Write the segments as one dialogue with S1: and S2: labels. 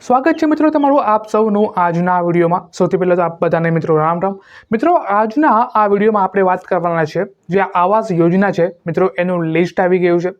S1: સ્વાગત છે મિત્રો તમારું આપ સૌનું આજના વિડીયોમાં. સૌથી પહેલાં તો આપ બધાને મિત્રો રામ રામ. મિત્રો, આજના આ વિડીયોમાં આપણે વાત કરવાના છે જે આવાસ યોજના છે. મિત્રો, એનું લિસ્ટ આવી ગયું છે.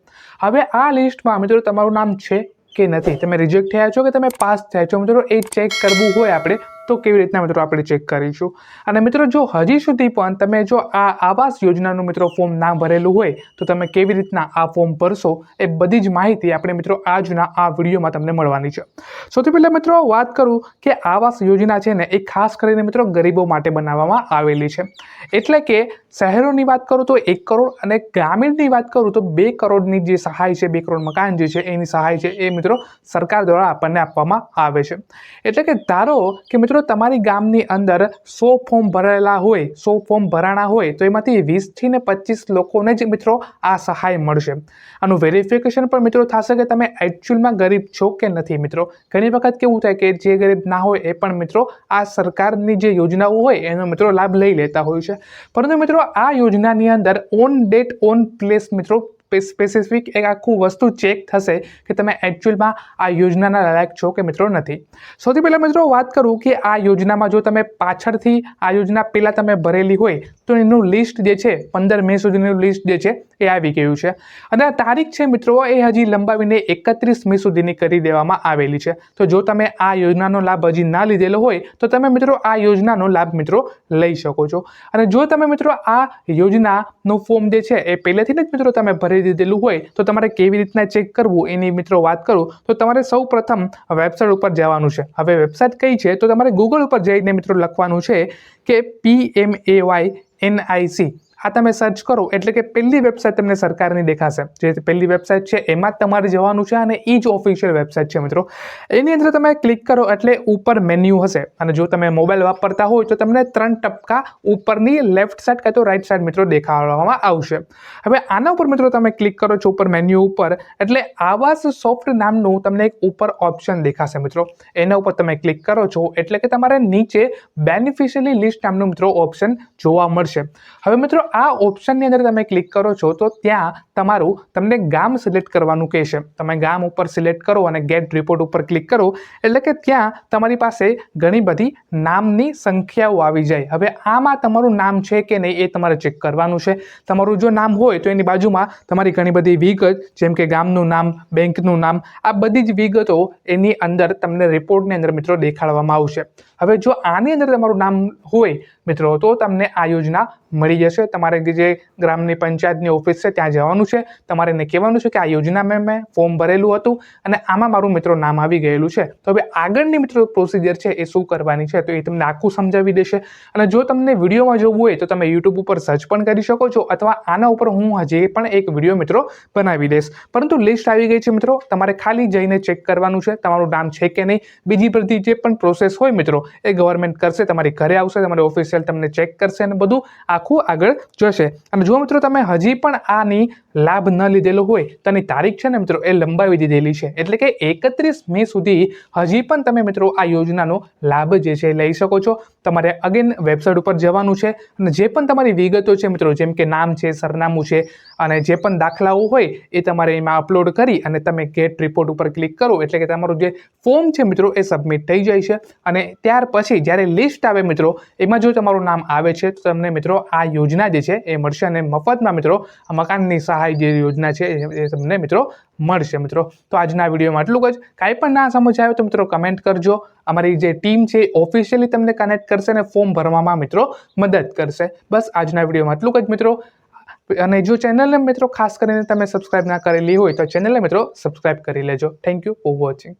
S1: હવે આ લિસ્ટમાં મિત્રો તમારું નામ છે કે નથી? તમે રિજેક્ટ થયા છો કે તમે પાસ થયા છો? મિત્રો, એ ચેક કરવું હોય આપણે. તો કેવી રીતના મિત્રો આપણે ચેક કરીશું? અને મિત્રો જો હજી સુધી પણ તમે જો આ આવાસ યોજનાનું મિત્રો ફોર્મ ના ભરેલું હોય, તો તમે કેવી રીતના આ ફોર્મ ભરશો એ બધી જ માહિતી આપણે મિત્રો આજના આ વિડીયોમાં તમને મળવાની છે. સૌથી પહેલાં મિત્રો વાત કરું કે આવાસ યોજના છે ને એ ખાસ કરીને મિત્રો ગરીબો માટે બનાવવામાં આવેલી છે. એટલે કે શહેરોની વાત કરું તો એક કરોડ અને ગ્રામીણની વાત કરું તો બે કરોડની જે સહાય છે, બે કરોડ મકાન જે છે, એની સહાય છે એ મિત્રો સરકાર દ્વારા આપણને આપવામાં આવે છે. એટલે કે ધારો કે મિત્રો તમારી ગામની અંદર સો ફોર્મ ભરેલા હોય, સો ફોર્મ ભરાણા હોય, તો એમાંથી વીસથી ને પચીસ લોકોને જ મિત્રો આ સહાય મળશે. આનું વેરિફિકેશન પણ મિત્રો થશે કે તમે એકચ્યુઅલમાં ગરીબ છો કે નથી મિત્રો. ઘણી વખત કેવું થાય કે જે ગરીબ ના હોય એ પણ મિત્રો આ સરકારની જે યોજનાઓ હોય એનો મિત્રો લાભ લઈ લેતા હોય છે. પરંતુ મિત્રો આ યોજનાની અંદર ઓન ડેટ ઓન પ્લેસ મિત્રો સ્પેસિફિક એક આખું વસ્તુ ચેક થશે કે તમે એકચ્યુઅલમાં આ યોજનાના લાયક છો કે મિત્રો નથી. સૌથી પહેલાં મિત્રો વાત કરું કે આ યોજનામાં જો તમે પાછળથી આ યોજના પહેલાં તમે ભરેલી હોય તો એનું લિસ્ટ જે છે, પંદર મે સુધીનું લિસ્ટ જે છે એ આવી ગયું છે. અને આ તારીખ છે મિત્રો, એ હજી લંબાવીને એકત્રીસ મે સુધીની કરી દેવામાં આવેલી છે. તો જો તમે આ યોજનાનો લાભ હજી ના લીધેલો હોય, તો તમે મિત્રો આ યોજનાનો લાભ મિત્રો લઈ શકો છો. અને જો તમે મિત્રો આ યોજનાનું ફોર્મ જે છે, એ પહેલેથી જ મિત્રો તમે ભરી દીધેલું હોય, તો તમારે કેવી રીતના ચેક કરવું એની મિત્રો વાત કરું, તો તમારે સૌ પ્રથમ વેબસાઇટ ઉપર જવાનું છે. હવે વેબસાઇટ કઈ છે? તો તમારે ગૂગલ ઉપર જઈને મિત્રો લખવાનું છે કે પી એમ એ વાય એનઆઈસી આ તમે સર્ચ કરો, એટલે કે પહેલી વેબસાઇટ તમને સરકારની દેખાશે. જે પહેલી વેબસાઇટ છે, એમાં જ તમારે જવાનું છે અને એ જ ઓફિશિયલ વેબસાઇટ છે મિત્રો. એની અંદર તમે ક્લિક કરો એટલે ઉપર મેન્યુ હશે. અને જો તમે મોબાઈલ વાપરતા હોય, તો તમને ત્રણ ટપકા ઉપરની લેફ્ટ સાઈડ કાં તો રાઈટ સાઈડ મિત્રો દેખાડવામાં આવશે. હવે આના ઉપર મિત્રો તમે ક્લિક કરો છો ઉપર મેન્યુ ઉપર, એટલે આવાસ સોફ્ટ નામનું તમને એક ઉપર ઓપ્શન દેખાશે મિત્રો. એના ઉપર તમે ક્લિક કરો છો, એટલે કે તમારે નીચે બેનિફિશિયલી લિસ્ટ નામનું મિત્રો ઓપ્શન જોવા મળશે. હવે મિત્રો આ ઓપ્શનની અંદર તમે ક્લિક કરો છો, તો ત્યાં તમારું તમને ગામ સિલેક્ટ કરવાનું કહેશે. તમે ગામ ઉપર સિલેક્ટ કરો અને ગેટ રિપોર્ટ ઉપર ક્લિક કરો, એટલે કે ત્યાં તમારી પાસે ઘણી બધી નામની સંખ્યાઓ આવી જાય. હવે આમાં તમારું નામ છે કે નહીં એ તમારે ચેક કરવાનું છે. તમારું જો નામ હોય તો એની બાજુમાં તમારી ઘણી બધી વિગત, જેમ કે ગામનું નામ, બેંકનું નામ, આ બધી જ વિગતો એની અંદર તમને રિપોર્ટની અંદર મિત્રો દેખાડવામાં આવશે. હવે જો આની અંદર તમારું નામ હોય મિત્રો, તો તમને આ યોજના મળી જશે. તમારે જે ગ્રામની પંચાયતની ઓફિસ છે, ત્યાં જવાનું છે. તમારે એને કહેવાનું છે કે આ યોજના મેં મેં ફોર્મ ભરેલું હતું અને આમાં મારું મિત્રો નામ આવી ગયેલું છે. તો હવે આગળની મિત્રો પ્રોસિજર છે, એ શું કરવાની છે, તો એ તમને આખું સમજાવી દેશે. અને જો તમને વિડીયોમાં જોવું હોય, તો તમે યુટ્યુબ ઉપર સર્ચ પણ કરી શકો છો, અથવા આના ઉપર હું હજી પણ એક વીડિયો મિત્રો બનાવી દઈશ. પરંતુ લિસ્ટ આવી ગઈ છે મિત્રો, તમારે ખાલી જઈને ચેક કરવાનું છે, તમારું નામ છે કે નહીં. બીજી બધી જે પણ પ્રોસેસ હોય મિત્રો, એ ગવર્મેન્ટ કરશે, તમારી ઘરે આવશે, તમારી ઓફિશિયલ તમને ચેક કરશે અને બધું આખું આગળ જશે. અને જો મિત્રો, તમે હજી પણ આની લાભ ન લીધેલો હોય તો એની તારીખ છે ને મિત્રો એ લંબાવી દીધેલી છે. એટલે કે એકત્રીસ મે સુધી હજી પણ તમે મિત્રો આ યોજનાનો લાભ જે છે લઈ શકો છો. તમારે અગેન વેબસાઇટ ઉપર જવાનું છે અને જે પણ તમારી વિગતો છે મિત્રો, જેમ કે નામ છે, સરનામું છે અને જે પણ દાખલાઓ હોય એ તમારે એમાં અપલોડ કરી અને તમે ગેટ રિપોર્ટ ઉપર ક્લિક કરો. એટલે કે તમારું જે ફોર્મ છે મિત્રો એ સબમિટ થઈ જાય છે અને ત્યાર પછી જ્યારે લિસ્ટ આવે મિત્રો, એમાં જો તમારું નામ આવે છે, તો તમને મિત્રો આ યોજના જે છે એ મળશે અને મફતમાં મિત્રો મકાનની સહાય જે યોજના છે એ તમને મિત્રો મળશે મિત્રો. તો આજના વિડીયોમાં આટલું જ. કાંઈ પણ ના સમજ આવે તો મિત્રો કમેન્ટ કરજો. અમારી જે ટીમ છે ઓફિશિયલી તમને કનેક્ટ કરશે અને ફોર્મ ભરવામાં મિત્રો મદદ કરશે. બસ આજના વિડીયોમાં આટલું જ મિત્રો. અને જો ચેનલને મિત્રો ખાસ કરીને તમે સબસ્ક્રાઇબ ના કરેલી હોય તો ચેનલને મિત્રો સબસ્ક્રાઇબ કરી લેજો. Thank you for watching